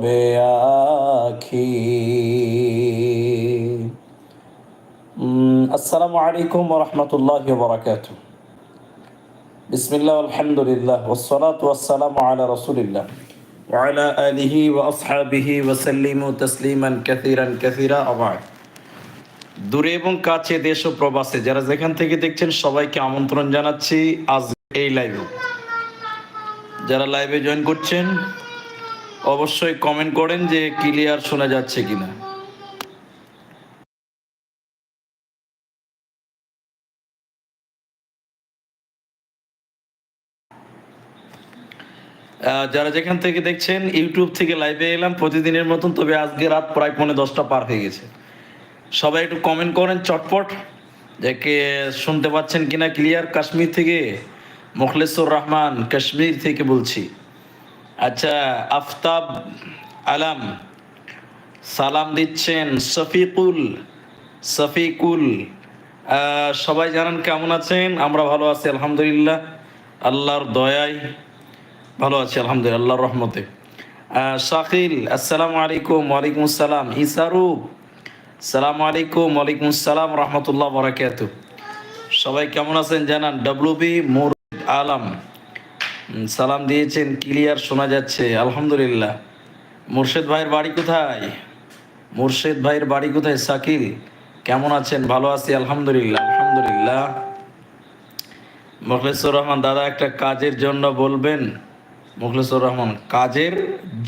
হবে আখি উম, আসসালামু আলাইকুম রহমতুল্লাহ বরাকাত বিসমিল্লাহ আলহামদুলিল্লাহ ওসলাত ওয়াসালাম আলা রসুলিল্লাহ وعلى آله وأصحابه وسلموا تسليما كثيرا كثيرا أبعد দূরে এবং কাছে দেশ ও প্রবাসে যারা যেখান থেকে দেখছেন সবাইকে আমন্ত্রণ জানাচ্ছি আজ এই লাইভে যারা লাইভে জয়েন করছেন অবশ্যই কমেন্ট করেন যে ক্লিয়ার শোনা যাচ্ছে কিনা। যারা যেখান থেকে দেখছেন, ইউটিউব থেকে লাইভে এলাম, প্রতিদিনের মতন, তবে আজকে রাত প্রায় পৌনে দশটা পার হয়ে গেছে। সবাই একটু কমেন্ট করেন চটপট যে কে শুনতে পাচ্ছেন কিনা ক্লিয়ার কাশ্মীর থেকে মুখলেসুর রহমান, কাশ্মীর থেকে বলছি। আচ্ছা আফতাব আলাম, সালাম দিচ্ছেন শফিকুল শফিকুল। সবাই জানান কেমন আছেন? আমরা ভালো আছি, আলহামদুলিল্লাহ। আল্লাহর দয়ায় ভালো আছি, আলহামদুলিল্লাহ, আল্লাহর রহমতে। শাকিল, আসসালামু আলাইকুম, ওয়ালাইকুম আসসালাম। ইসারুপ সালাম আলাইকুম, ওয়ালাইকুম আসসালাম, রহমতুল্লাহ বরাকাত সবাই কেমন আছেন জানান? W B Murshid Alam. সালাম দিয়েছেন, ক্লিয়ার শোনা যাচ্ছে, আলহামদুলিল্লাহ। মুর্শেদ ভাইয়ের বাড়ি কোথায়? মুর্শেদ ভাইয়ের বাড়ি কোথায়? শাকিল কেমন আছেন? ভালো আছি, আলহামদুলিল্লাহ আলহামদুলিল্লাহ। মুখলেসুর রহমান, দাদা, একটা কাজের জন্য বলবেন? মুখলেসুর রহমান, কাজের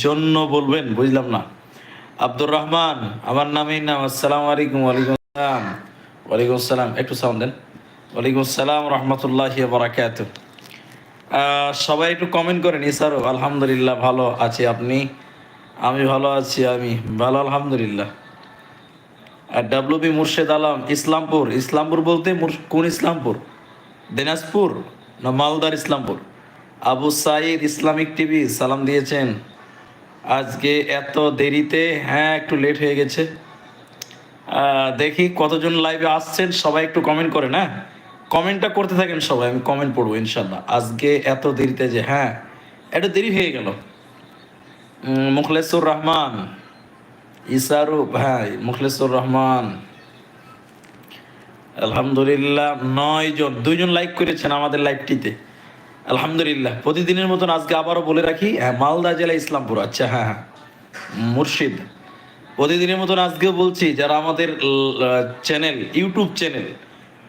জন্য বলবেন, বুঝলাম না। আব্দুর রহমান, আমার নামেই নাম, আসসালামু আলাইকুম, ওয়ালাইকুম আসসালাম। ওয়ালাইকুম আসসালাম, একটু সাউন্ড দেন। ওয়ালাইকুম আসসালাম, রহমতুল্লাহ বারাকাত সবাই একটু কমেন্ট করেন ইসারো আলহামদুলিল্লাহ, ভালো আছি আপনি? আমি ভালো আছি, আমি। ভালো, আলহামদুলিল্লাহ। আর ডাব্লু বি মুর্শেদ আলম, ইসলামপুর। ইসলামপুর বলতে কোন ইসলামপুর? দিনাজপুর না মালদার ইসলামপুর? আবু সাইদ ইসলামিক টিভি, সালাম দিয়েছেন। আজকে এত দেরিতে হ্যাঁ একটু লেট হয়ে গেছে। দেখি কতজন লাইভে আসছেন, সবাই একটু কমেন্ট করে হ্যাঁ কমেন্টটা করতে থাকেন সবাই, আমি কমেন্ট পড়ব, ইনশাল্লাহ। আজকে এত দেরিতে যে হ্যাঁ একটু দেরি হয়ে গেল। মুখলেসুর রহমান ইসারুপ হ্যাঁ মুখলেসুর রহমান। আলহামদুলিল্লাহ, নয় জন দুইজন লাইক করেছেন আমাদের লাইভটিতে। আলহামদুলিল্লাহ, প্রতিদিনের মতন আজকে আবারও বলে রাখি হ্যাঁ মালদা জেলা ইসলামপুর আচ্ছা হ্যাঁ হ্যাঁ মুর্শিদ। প্রতিদিনের মতন আজকেও বলছি, যারা আমাদের channel YouTube channel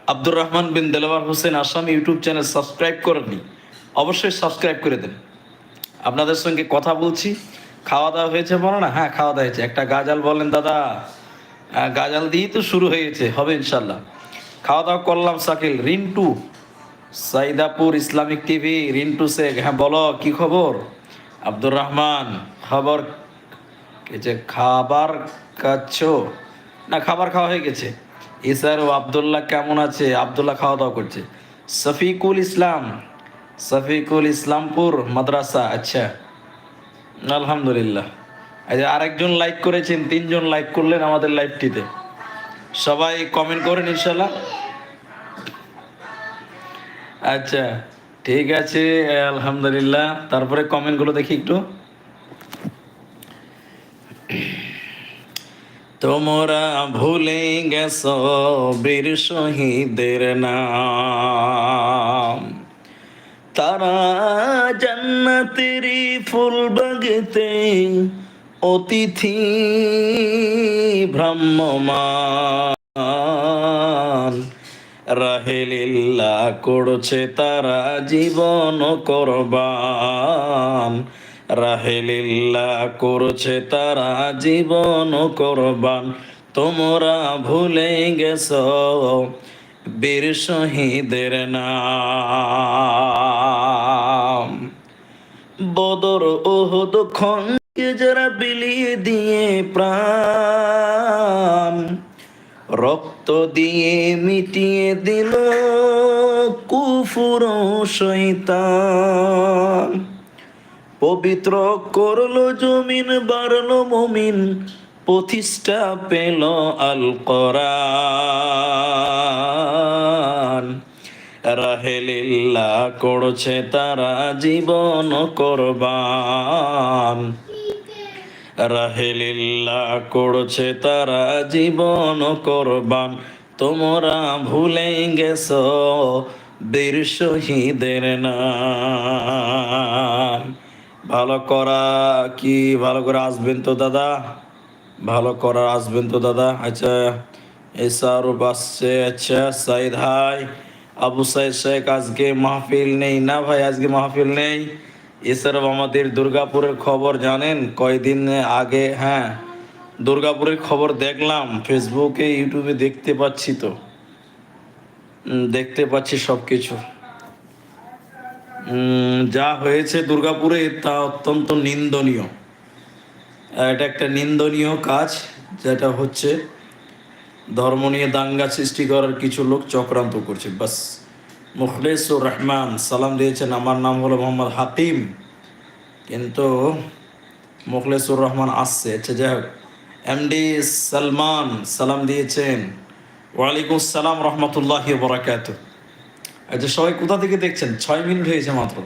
Abdur Rahman bin Delwar Hossain Assam YouTube channel subscribe করেননি অবশ্যই সাবস্ক্রাইব করে দেন। আপনাদের সঙ্গে কথা বলছি খাওয়া দাওয়া হয়েছে বলো না? হ্যাঁ খাওয়া দাওয়া হয়েছে। একটা গাজাল বলেন দাদা। আহ, গাজাল দিয়েই তো শুরু হয়েছে হবে ইনশাল্লাহ খাওয়া দাওয়া করলাম সাকিল রিন্টু সাইদাপুর ইসলামিক টিভি রিন্টু শেখ। হ্যাঁ বলো কি খবর? আব্দুর রহমান খবর খাবার খাচ্ছ? না খাবার খাওয়া হয়ে গেছে। ইসার ও আবদুল্লাহ কেমন আছে? আবদুল্লাহ খাওয়া দাওয়া করছে। শফিকুল ইসলাম, শফিকুল ইসলামপুর মাদ্রাসা আচ্ছা। আলহামদুলিল্লাহ। আচ্ছা আরেকজন লাইক করেছেন, তিনজন লাইক করলেন আমাদের লাইভটিতে সবাই কমেন্ট করেন ইনশাল্লাহ আচ্ছা ঠিক আছে, আলহামদুলিল্লাহ। তারপরে কমেন্টগুলো দেখি একটু। তোমরা ভুলে গেছ বীর শহীদের নাম। তারা জান্নাতেরি ফুল বাগেতে অতিথি ভ্রাম্যমান রাহেলিল্লা করছে তারা জীবন করবান। রাহেলিল্লা করছে তারা জীবন করবান। তোমরা ভুলে গেছ বীর শহীদের নাম। বদর ওহদ খন কে যারা বিলিয়ে দিয়ে প্রাণ, রক্ত দিয়ে মিটিয়ে দিল কুফুর শৈতান পবিত্র করল জমিন, বাড়লো মমিন, প্রতিষ্ঠা পেল আল কোরআন রাহেলিল্লা করছে তারা জীবন করবান। রাহেলিল্লা করছে তারা জীবন করবান। তোমরা ভুলে গেছ বীর শহীদের নাম। ভালো করা কি ভালো করে আসবেন তো দাদা? ভালো করা আসবেন তো দাদা। আচ্ছা এসারুপ বাসছে আচ্ছা সাইদ হাই, আবু সাইদ শেখ, আজকে মাহফিল নেই না ভাই? আজকে মাহফিল নেই। এছাড়াও আমাদের দুর্গাপুরের খবর জানেন? কয়দিন আগে হ্যাঁ দুর্গাপুরের খবর দেখলাম ফেসবুকে ইউটিউবে দেখতে পাচ্ছি তো। দেখতে পাচ্ছি সব কিছু যা হয়েছে দুর্গাপুরে তা অত্যন্ত নিন্দনীয়। এটা একটা নিন্দনীয় কাজ, যেটা হচ্ছে ধর্ম নিয়ে দাঙ্গা সৃষ্টি করার কিছু লোক চক্রান্ত করছে। বাস, মুখলেসুর রহমান সালাম দিয়েছেন। আমার নাম হলো মোহাম্মদ হাকিম কিন্তু মুখলেসুর রহমান আসছে। আচ্ছা যাই হোক। এমডি সালমান সালাম দিয়েছেন। ওয়ালাইকুম আসসালাম রহমতুল্লাহ বরাকাত আচ্ছা সবাই কোথা থেকে দেখছেন? ছয় মিনিট হয়েছে মাত্র।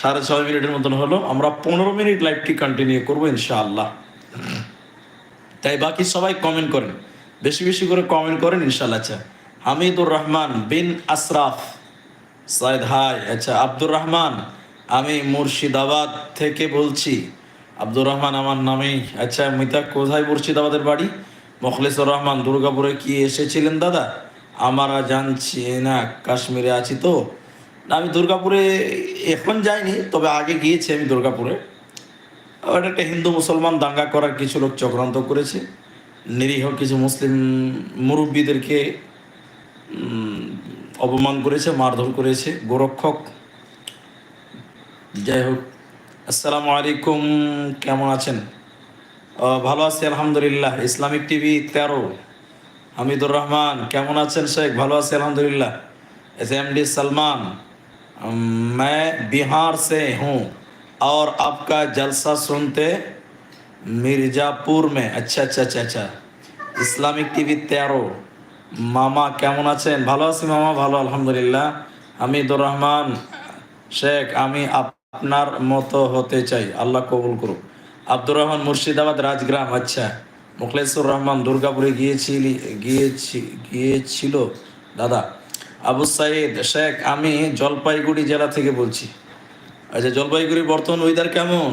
সাড়ে ছয় মিনিটের মতন হলো। আমরা পনেরো মিনিট লাইভটি কন্টিনিউ করব ইনশাআল্লাহ। তাই বাকি সবাই কমেন্ট করেন। বেশি বেশি করে কমেন্ট করেন ইনশাআল্লাহ। আচ্ছা হামিদুর রহমান বিন আশরাফ। সাইদ, হাই। আচ্ছা আব্দুর রহমান, আমি মুর্শিদাবাদ থেকে বলছি। আব্দুর রহমান আমার নামেই আচ্ছা মিতা, কোথায় মুর্শিদাবাদের বাড়ি? মখলেসুর রহমান, দুর্গাপুরে কি এসেছিলেন দাদা? আমরা জানছি না, কাশ্মীরে আছি তো। আমি দুর্গাপুরে এখন যাইনি, তবে আগে গিয়েছি আমি দুর্গাপুরে। ওটা একটা হিন্দু মুসলমান দাঙ্গা করার কিছু লোক চক্রান্ত করেছে। নিরীহ কিছু মুসলিম মুরব্বীদেরকে অপমান করেছে, মারধর করেছে, গোরক্ষক। যাই হোক, আসসালামু আলাইকুম, কেমন আছেন? ভালো আছি, আলহামদুলিল্লাহ। ইসলামিক টিভি তেরো। হামিদুর রহমান কেমন আছেন শেখ ভালো আছি আলহামদুলিল্লাহ एस एम डी सलमान अम, मैं बिहार से हूँ और आपका जलसा सुनते মির্জাপুর মে আচ্ছা আচ্ছা আচ্ছা আচ্ছা ইসলামিক টিভি তেরো মামা কেমন আছেন ভালো আছি মামা ভালো আলহামদুলিল্লাহ হামিদুর রহমান শেখ আমি আপনার মতো হতে চাই আল্লাহ কবুল করুক আব্দুর রহমান মুর্শিদাবাদ রাজগ্রাম আচ্ছা মুখলেসুর রহমান দুর্গাপুরে গিয়েছিলি, গিয়েছি, গিয়েছিল? দাদা, আবু সাইদ, শেখ, আমি জলপাইগুড়ি জেলা থেকে বলছি। আচ্ছা জলপাইগুড়ি বর্তমান ওয়েদার কেমন?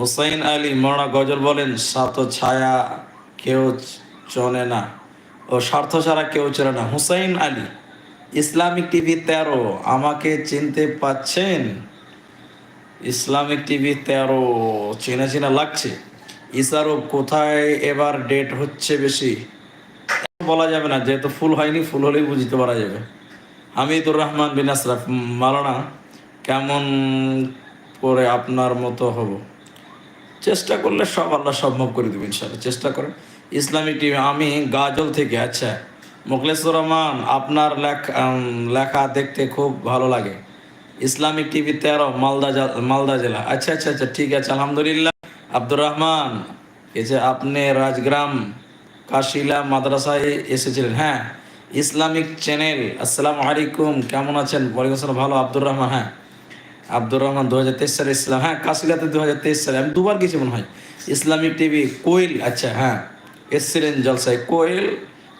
হুসাইন আলী মরা গজল বলেন, সাত ছায়া কেউ চলে না ও স্বার্থ ছাড়া কেউ চলে না। হুসাইন আলী, ইসলামিক টিভি তেরো, আমাকে চিনতে পাচ্ছেন? ইসলামিক টিভি তেরো, চেনা চেনা লাগছে। ইসারও কোথায় এবার ডেট হচ্ছে বেশি? বলা যাবে না, যেহেতু ফুল হয়নি, ফুল হলেই বুঝতে পারা যাবে। হামিদুর রহমান বিন আশরাফ, মালানা, কেমন করে আপনার মতো হব? চেষ্টা করলে সব আল্লাহ সম্ভব করে দেবেন ইনশাল্লাহ চেষ্টা করেন। ইসলামিক টিভি আমি গাজল থেকে আচ্ছা। মুখলেসুর রহমান, আপনার লেখা লেখা দেখতে খুব ভালো লাগে। ইসলামিক টিভি তেরো, মালদা মালদা জেলা। আচ্ছা আচ্ছা আচ্ছা ঠিক আছে, আলহামদুলিল্লাহ। আব্দুর রহমান, এই যে আপনি রাজগ্রাম কাশিলা মাদ্রাসায় এসেছিলেন হ্যাঁ? ইসলামিক চ্যানেল, আসসালামু আলাইকুম, কেমন আছেন? ওয়ালাইকুম আসসালাম, ভালো, আব্দুর রহমান হ্যাঁ? আব্দুর রহমান দু হাজার তেইশ সালে ইসলাম হ্যাঁ কাশিলাতে দু হাজার তেইশ সালে, আমি দুবার গেছি মনে হয়। ইসলামিক টিভি, কোয়েল আচ্ছা হ্যাঁ এসছিলেন জলসায়। কোয়েল,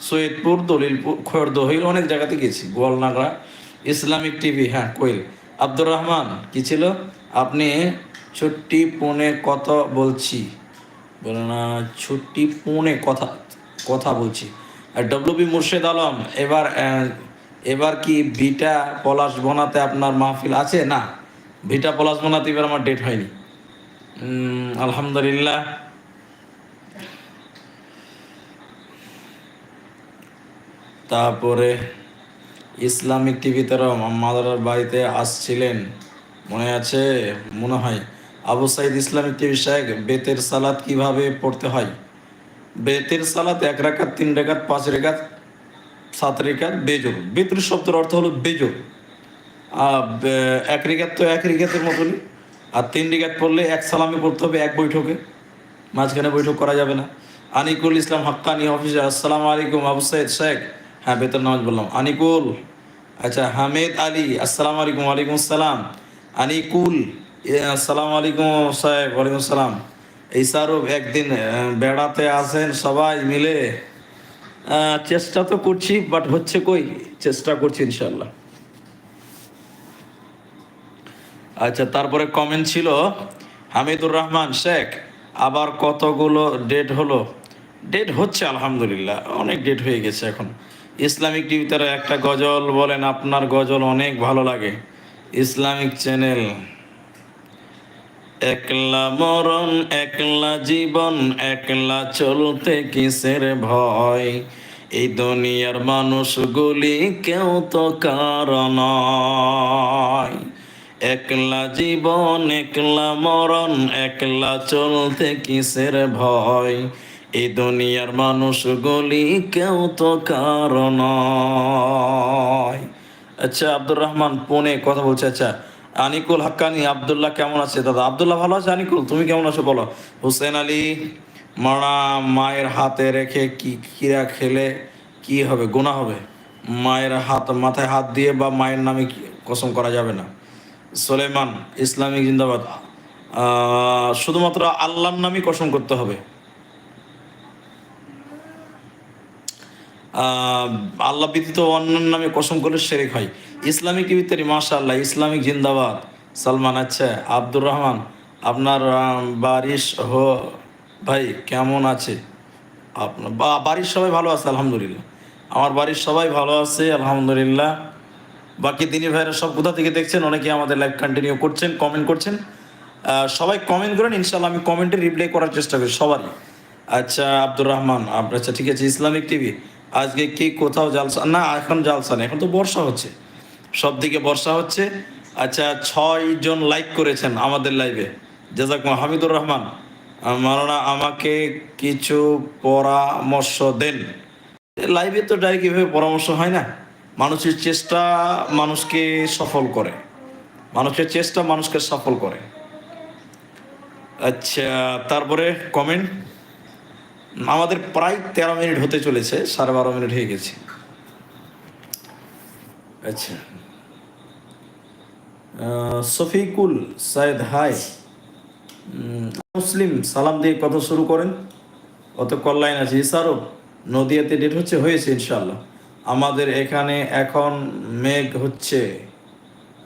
সৈয়দপুর, দলিলপুর খয়রদহিল অনেক জায়গাতে গেছি গোয়ালনাগড়া ইসলামিক টিভি হ্যাঁ কোয়েল। আব্দুর রহমান, কি ছিল? আপনি ছুটি পৌনে কত বলছি। বলে না ছুট্টি পৌনে কথা কথা বলছি। আর ডব্লিউবি মুর্শেদ আলম, এবার এবার কি ভিটা পলাশ বনাতে আপনার মাহফিল আছে? না, ভিটা পলাশ বনাতে এবার আমার ডেট হয়নি। আলহামদুলিল্লাহ। তারপরে ইসলামিক টিভিতে মাদার বাড়িতে আসছিলেন। মনে আছে? মনে হয়। আবু সাইদ ইসলামিক টিভি সাহেব, বেতের সালাদ কীভাবে পড়তে হয়? বেতের সালাদ এক রাকাত, তিন রেখাত পাঁচ রেখাত সাত রেখাত বেজোর। বেতের শব্দের অর্থ হলো বেজোর। এক রেখাত তো এক রেখাতের মতনই। আর তিন রেখাত পড়লে এক সালামে পড়তে হবে এক বৈঠকে। মাঝখানে বৈঠক করা যাবে না। আনিকুল ইসলাম হাক্কানি অফিসার আসসালামু আলাইকুম আবু সাইদ শেখ হ্যাঁ বেতন নামাজ বললাম। আনিকুল আচ্ছা হামেদ আলী, আসসালামু আলাইকুম, ওয়ালাইকুম আসসালাম। আনিকুল আসসালামু আলাইকুম সাহেব, ওয়ালাইকুম আসসালাম এই সারুফ একদিন বেড়াতে আসেন সবাই মিলে। চেষ্টা তো করছি, বাট হচ্ছে কই? চেষ্টা করছি ইনশাল্লাহ আচ্ছা তারপরে কমেন্ট ছিল, হামিদুর রহমান শেখ, আবার কতগুলো ডেট হলো? ডেট হচ্ছে আলহামদুলিল্লাহ, অনেক ডেট হয়ে গেছে এখন। ইসলামিক টিভিতে একটা গজল বলেন, আপনার গজল অনেক ভালো লাগে। ইসলামিক চ্যানেল একলা মরণ, একলা জীবন, একলা চলতে কিসের ভয়? এই দুনিয়ার মানুষগুলি কেউ তো কারণ একলা জীবন, একলা মরণ, একলা চলতে কিসের ভয়? এই দুনিয়ার মানুষগুলি কেউ তো কারণ আচ্ছা আব্দুর রহমান, পুনে কথা বলছে। আচ্ছা আনিকুল হাক্কানি, আব্দুল্লাহ কেমন আছে? দাদা, আবদুল্লাহ ভালো আছে? আনিকুল, তুমি কেমন আছো বলো। হুসেন আলী, মারা মায়ের হাতে রেখে কি কিরা খেলে কি হবে? গুণা হবে। মায়ের হাত, মাথায় হাত দিয়ে বা মায়ের নামে কসম করা যাবে না। সোলেমান ইসলামিক জিন্দাবাদ। শুধুমাত্র আল্লাহর নামই কসম করতে হবে। আল্লাহ ব্যতীত অন্যান্য নামে কসম করলে শেরেক হয়। ইসলামিক টিভিতে মাশা আল্লাহ ইসলামিক জিন্দাবাদ। সালমান আচ্ছা আব্দুর রহমান, আপনার বারিশ হো ভাই কেমন আছে? আপনার বাড়ির সবাই ভালো আছে, আলহামদুলিল্লাহ। আমার বাড়ির সবাই ভালো আছে, আলহামদুলিল্লাহ। বাকি দিনী ভাইরা সব কোথা থেকে দেখছেন? অনেকে আমাদের লাইভ কন্টিনিউ করছেন কমেন্ট করছেন। সবাই কমেন্ট করেন ইনশাল্লাহ আমি কমেন্টে রিপ্লাই করার চেষ্টা করি, সবারই। আচ্ছা আব্দুর রহমান আচ্ছা ঠিক আছে, ইসলামিক টিভি। আজকে কি কোথাও জালসা, না, এখন জালসা নেই, এখন তো বর্ষা হচ্ছে। সব দিকে বর্ষা হচ্ছে। আচ্ছা ছয় জন লাইক করেছেন আমাদের লাইভে জাজাক হামিদুর রহমান মাওলানা, আমাকে কিছু পরামর্শ দেন। লাইভে তো ডাইরেক্ট এভাবে পরামর্শ হয় না। মানুষের চেষ্টা মানুষকে সফল করে। মানুষের চেষ্টা মানুষকে সফল করে। আচ্ছা তারপরে কমেন্ট আমাদের প্রায় তেরো মিনিট হতে চলেছে, সাড়ে বারো মিনিট হয়ে গেছে। আচ্ছা। শফিকুল সাইদ হাই। মুসলিম, সালাম দিয়ে কথা শুরু করেন। অত কল্যাণ আছে। ইসারও নদিয়াতে ডেট হচ্ছে, হয়েছে ইনশাল্লাহ আমাদের এখানে এখন মেঘ হচ্ছে।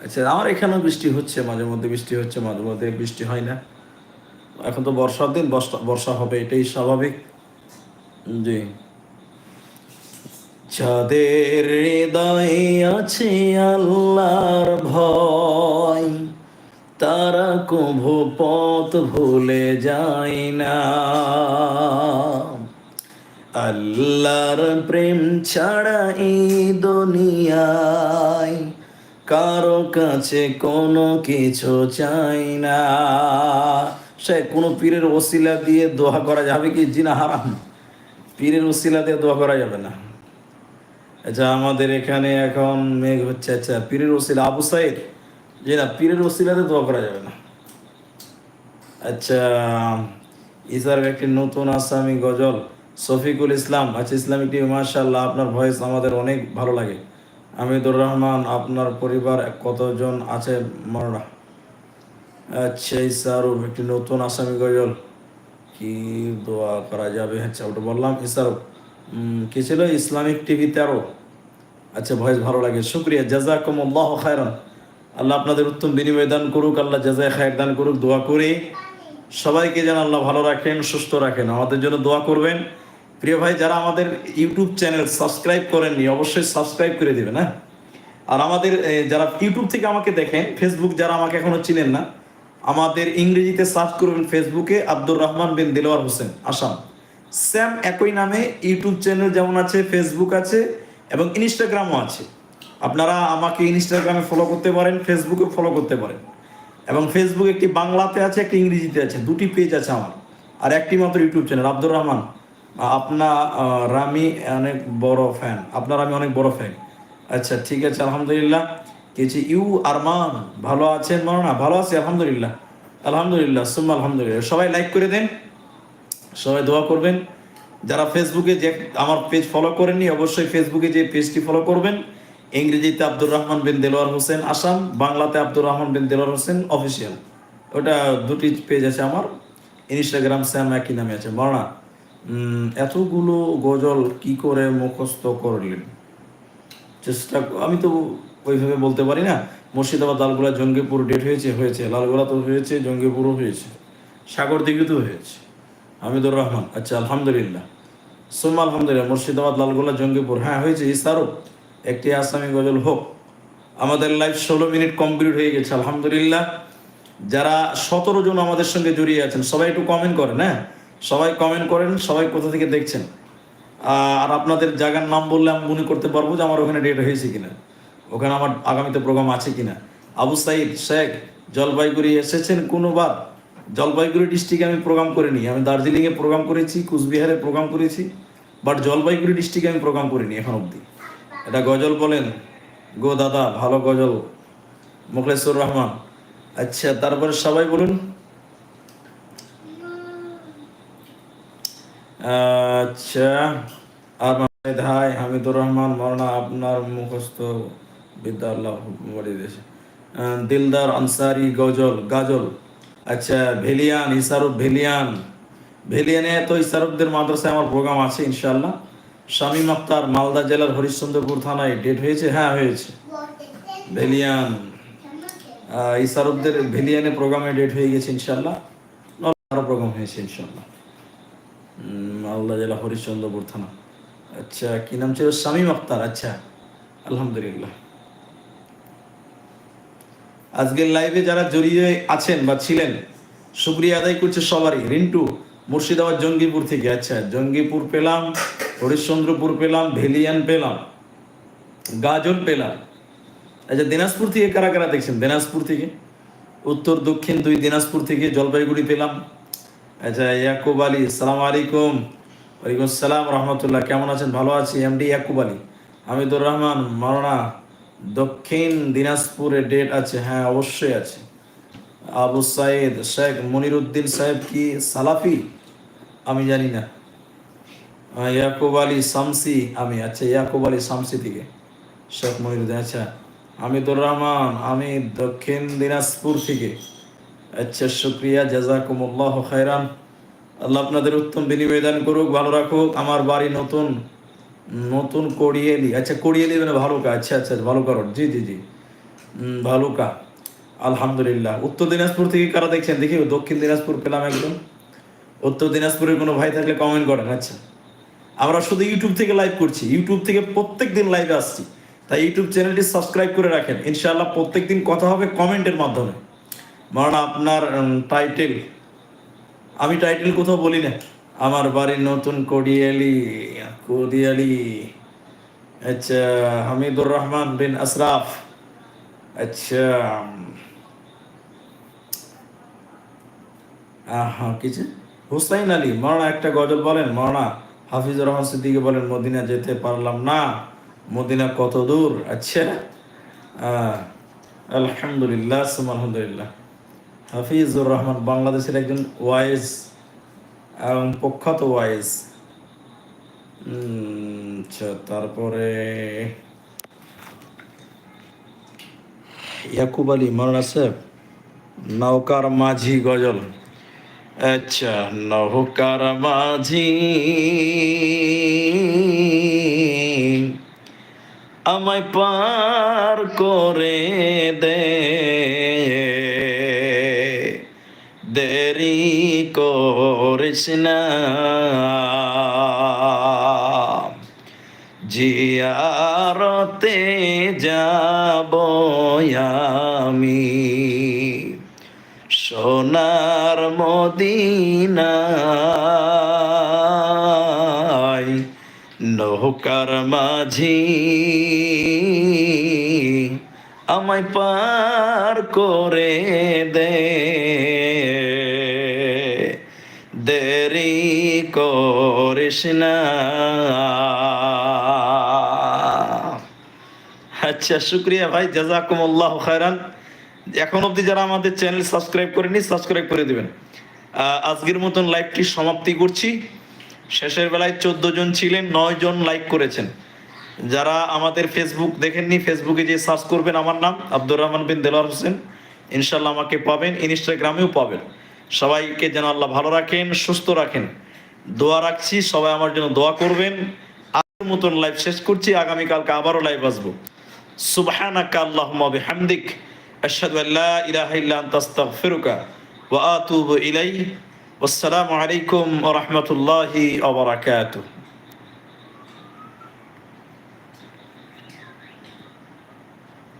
আচ্ছা আমার এখানেও বৃষ্টি হচ্ছে, মাঝে মধ্যে বৃষ্টি হচ্ছে, মাঝে মধ্যে বৃষ্টি হয় না। এখন তো বর্ষার দিন, বর্ষা বর্ষা হবে, এটাই স্বাভাবিক। জি। যাদের হৃদয়ে আছে আল্লাহর ভয়, তারা কভু পথ ভুলে যায় না। আল্লাহর প্রেম ছাড়া এই দুনিয়ায় কারও কাছে কোনো কিছু চাই না। সে কোনো পীরের ওসিলা দিয়ে দোয়া করা যাবে কি? জিনা হারাম। পীরের ওসিলা দিয়ে দোয়া করা যাবে না। আচ্ছা আমাদের এখানে এখন মেঘ হচ্ছে। আচ্ছা পীরের ওসিলা আবু সাইদ। যে না, পীরের ওসিলাতে দোয়া করা যাবে না। আচ্ছা ইসার একটি নতুন আসামি গজল, শফিকুল ইসলাম। আচ্ছা ইসলামিক টিভি মার্শাল্লাহ আপনার ভয়েস আমাদের অনেক ভালো লাগে। আমিদুর রহমান, আপনার পরিবার কতজন আছে মরনা? আচ্ছা ইসারুফ একটি নতুন আসামি গজল। কি দোয়া করা যাবে? আচ্ছা ওটা বললাম উম, কি ছিল? ইসলামিক টিভি তেরো। আচ্ছা ভয়েস ভালো লাগে। শুক্রিয়া জাজাকুম আল্লাহ খায়রান। আল্লাহ আপনাদের উত্তম বিনিময় দান করুক আল্লাহ জাজায় খায়ের দান করুক দোয়া করি। সবাইকে যেন আল্লাহ ভালো রাখেন সুস্থ রাখেন। আমাদের জন্য দোয়া করবেন। প্রিয় ভাই যারা আমাদের ইউটিউব চ্যানেল সাবস্ক্রাইব করেননি অবশ্যই সাবস্ক্রাইব করে দেবেন হ্যাঁ? আর আমাদের যারা ইউটিউব থেকে আমাকে দেখেন ফেসবুক যারা আমাকে এখনও চিনেন না আমাদের ইংরেজিতে সার্চ করবেন ফেসবুকে আব্দুর রহমান বিন দিলওয়ার হোসেন আসাম। স্যাম একই নামে ইউটিউব চ্যানেল যেমন আছে ফেসবুক আছে এবং ইনস্টাগ্রামও আছে। আপনারা আমাকে ইনস্টাগ্রামে ফলো করতে পারেন ফেসবুকে ফলো করতে পারেন। এবং ফেসবুক একটি বাংলাতে আছে একটি ইংরেজিতে আছে দুটি পেজ আছে আমার। আর একটি মাত্র ইউটিউব চ্যানেল আব্দুর রহমান। আপনার আহ, রামি অনেক বড় ফ্যান আপনার আমি অনেক বড় ফ্যান আচ্ছা ঠিক আছে আলহামদুলিল্লাহ। কিছু ইউ আরমান, ভালো আছেন না ভালো আছি, আলহামদুলিল্লাহ। আলহামদুলিল্লাহ, সুম্মা আলহামদুলিল্লাহ। সবাই লাইক করে দেন, সবাই দোয়া করবেন। যারা ফেসবুকে যে আমার পেজ ফলো করেননি, অবশ্যই ফেসবুকে যে পেজটি ফলো করবেন। ইংরেজিতে আব্দুর রহমান বিন দেলোয়ার হোসেন আসাম, বাংলাতে আব্দুর রহমান বিন দেলোয়ার হোসেন অফিসিয়াল ওটা দুটি পেজ আছে আমার। ইনস্টাগ্রাম স্যাম একই নামে আছে। মরনা এতগুলো গজল কি করে মুখস্থ করলেন? চেষ্টা আমি তো ওইভাবে বলতে পারি না। মুর্শিদাবাদ লালগোলা জঙ্গিপুর ডেট হয়েছে হয়েছে। লালগোলা তো হয়েছে, জঙ্গিপুরও হয়েছে। সাগর দিঘিতেও হয়েছে। হামিদুর রহমান আচ্ছা আলহামদুলিল্লাহ। সোমা আলহামদুলিল্লাহ, মুর্শিদাবাদ, লালগোলা, জঙ্গিপুর। হ্যাঁ হয়েছে ইসারও একটি আসামি গজল হোক। আমাদের লাইভ ষোলো মিনিট কমপ্লিট হয়ে গেছে, আলহামদুলিল্লাহ। যারা সতেরো জন আমাদের সঙ্গে জড়িয়ে আছেন, সবাই একটু কমেন্ট করেন হ্যাঁ? সবাই কমেন্ট করেন, সবাই কোথা থেকে দেখছেন? আর আপনাদের জায়গার নাম বললে আমি মনে করতে পারব যে আমার ওখানে ডেট হয়েছে কিনা। ওখানে আমার আগামীতে প্রোগ্রাম আছে কিনা? আবু সাইদ, শেখ, জলপাইগুড়ি এসেছেন কোনোবার? জলপাইগুড়ি ডিস্ট্রিক্টে আমি প্রোগ্রাম করিনি। আমি দার্জিলিংয়ে প্রোগ্রাম করেছি, কুচবিহারে প্রোগ্রাম করেছি বাট জলপাইগুড়ি ডিস্ট্রিক্টে আমি প্রোগ্রাম করিনি এখন অবধি। এটা গজল বলেন, গো দাদা, ভালো গজল মুখলেশ্বর রহমান। আচ্ছা তারপরে সবাই বলুন। আচ্ছা আর হামিদুর রহমান, মরনা, আপনার মুখস্থ। বিদ্যা আল্লাহ বাড়িয়ে দিয়েছে দিলদার আনসারি গজল, গাজল। আচ্ছা ভেলিয়ান ইসারুফ ভেলিয়ান। ভেলিয়ানে তো ইসারুফদের মাদ্রাসায় আমার প্রোগ্রাম আছে ইনশাল্লাহ শামীম আক্তার, মালদা জেলার হরিশ্চন্দ্রপুর থানায় ডেট হয়েছে? হ্যাঁ হয়েছে। ভেলিয়ান। ইসারুফদের ভেলিয়ানে প্রোগ্রামে ডেট হয়ে গেছে ইনশাল্লাহ আরও প্রোগ্রাম হয়েছে ইনশাল্লাহ মালদা জেলা হরিশ্চন্দ্রপুর থানা। আচ্ছা কি নাম ছিল? শামীম আক্তার আচ্ছা। আলহামদুলিল্লাহ। আজকের লাইভে যারা জড়িয়ে আছেন বা ছিলেন শুক্রিয়া আদায় করছে সবারই। রিন্টু, মুর্শিদাবাদ, জঙ্গিপুর থেকে। আচ্ছা জঙ্গিপুর পেলাম, হরিশ্চন্দ্রপুর পেলাম, ভেলিয়ান পেলাম গাজল পেলাম। আচ্ছা দিনাজপুর থেকে কারা কারা দেখছেন? দিনাজপুর থেকে। উত্তর, দক্ষিণ দুই, দিনাজপুর থেকে জলপাইগুড়ি পেলাম। আচ্ছা ইয়াকুব আলী, সালাম আলাইকুম। ওয়ালাইকুম আসসালাম, রহমতুল্লাহ। কেমন আছেন? ভালো আছি, এমডি ইয়াকুব আলী। হামিদুর রহমান, মাওলানা দক্ষিণ দিনাজপুরে ডেট আছে হ্যাঁ অবশ্যই আছে। আবু সাইদ, শেখ মনিরুদ্দিন সাহেব কি সালাফি? আমি জানি না। ইয়াকুব আলী শামসি, আমি আচ্ছা ইয়াকুব আলী শামসি থেকে। শেখ মনিরুদ্দিন আচ্ছা হামিদুর রহমান, আমি দক্ষিণ দিনাজপুর থেকে। আচ্ছা শুক্রিয়া, জাজাকুমুল্লাহ খায়রান। আল্লাহ আপনাদের উত্তম বিনিময় দান করুক, ভালো রাখুক। আমার বাড়ি নতুন নতুন কোড়িয়েলি আচ্ছা কোড়িয়েলি মানে ভালুকা? আচ্ছা আচ্ছা ভালুকা রোড। জি জি জি। উম, ভালুকা। আলহামদুলিল্লাহ। উত্তর দিনাজপুর থেকে কারা দেখছেন? দেখি দক্ষিণ দিনাজপুর পেলাম একদম। উত্তর দিনাজপুরের কোনো ভাই থাকলে কমেন্ট করেন আচ্ছা। আমরা শুধু ইউটিউব থেকে লাইভ করছি। ইউটিউব থেকে প্রত্যেক দিন লাইভে আসছি। তাই ইউটিউব চ্যানেলটি সাবস্ক্রাইব করে রাখেন। ইনশাআল্লাহ প্রত্যেক দিন কথা হবে কমেন্টের মাধ্যমে। মানে আপনার টাইটেল আমি টাইটেল কোথাও বলি না। আমার বাড়ি নতুন কোডিয়ালি কোডিয়ালি। আচ্ছা হামিদুর রহমান বিন আশরাফ। আচ্ছা হ্যাঁ কিছু হুসাইন আলী, মরনা একটা গজল বলেন, মরনা। হাফিজুর রহমান সিদ্দিকে বলেন, মদিনা যেতে পারলাম না। মদিনা কত দূর? আচ্ছা আলহামদুলিল্লাহ আলহামদুলিল্লাহ হাফিজুর রহমান বাংলাদেশের একজন ওয়াইজ এবং প্রখ্যাত ওয়াইজ। আচ্ছা তারপরে ইয়াকুব আলী মরনা সাহেব নৌকার মাঝি গজল। আচ্ছা নৌকার মাঝি। আমায় পার করে দে। করিস জিয়ারতে যাব আমি। সোনার মদিনায় নৌকার মাঝি। আমায় পার করে দে। আচ্ছা শুক্রিয়া ভাই জাজাকুম আল্লাহ খায়রান। এখন অবধি যারা আমাদের চ্যানেল সাবস্ক্রাইব করেনি সাবস্ক্রাইব করে দিবেন। আজকের মতন লাইভটি সমাপ্তি করছি। শেষের বেলায় চোদ্দ জন ছিলেন, নয় জন লাইক করেছেন। যারা আমাদের ফেসবুক দেখেননি ফেসবুকে যে সার্চ করবেন, আমার নাম আব্দুর রহমান বিন দেলার হোসেন। ইনশাল্লাহ আমাকে পাবেন ইনস্টাগ্রামেও পাবেন। সবাইকে যেন আল্লাহ ভালো রাখেন, সুস্থ রাখেন। দোয়া রাখছি, সবাই আমার জন্য দোয়া করবেন। আগের মতন লাইভ শেষ করছি, আগামীকালকে আবারও লাইভ আসব। সুবহানাকা আল্লাহুম্মা বিহামদিক, আশহাদু আল্লা ইলাহা ইল্লা আনতা, আস্তাগফিরুকা ওয়া আতুবু ইলাইহি। ওয়াসসালামু আলাইকুম ওয়া রাহমাতুল্লাহি ওয়া বারাকাতুহু।